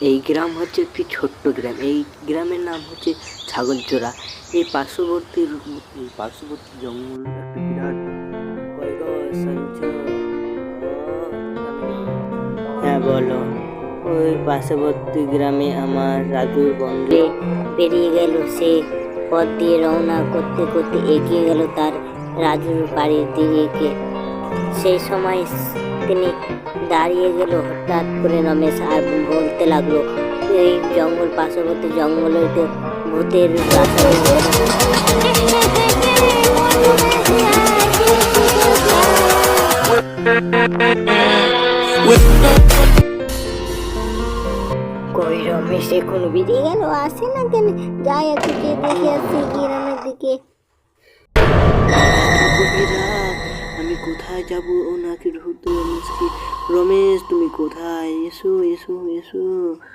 এই গ্রাম হচ্ছে একটি ছোট্ট গ্রাম। এই গ্রামের নাম হচ্ছে ছাগলচোরা। এই পার্শ্ববর্তী এই পার্শ্ববর্তী জঙ্গল একটা বিরাট? ও, হ্যাঁ বলো। ওই পার্শ্ববর্তী গ্রামে আমার রাজুর বন্ধু বেরিয়ে গেল। সে পথ দিয়ে রওনা করতে করতে এগিয়ে গেল তার রাজুর বাড়ির দিকে। সেই সময় তিনি দাঁড়িয়ে গেল, হঠাৎ করে রমেশ আর বলতে লাগল, এই জঙ্গল, পার্শ্ববর্তী জঙ্গলেতে ভূতের কই রমেশ, এখন বেরিয়ে গেল? আসে না কেন? যাই একটু দেখে আসছি গ্রামের দিকে। যাব ও নাকি রমেশকে রমেশ তুমি কোথায়? এসো এসো এসো।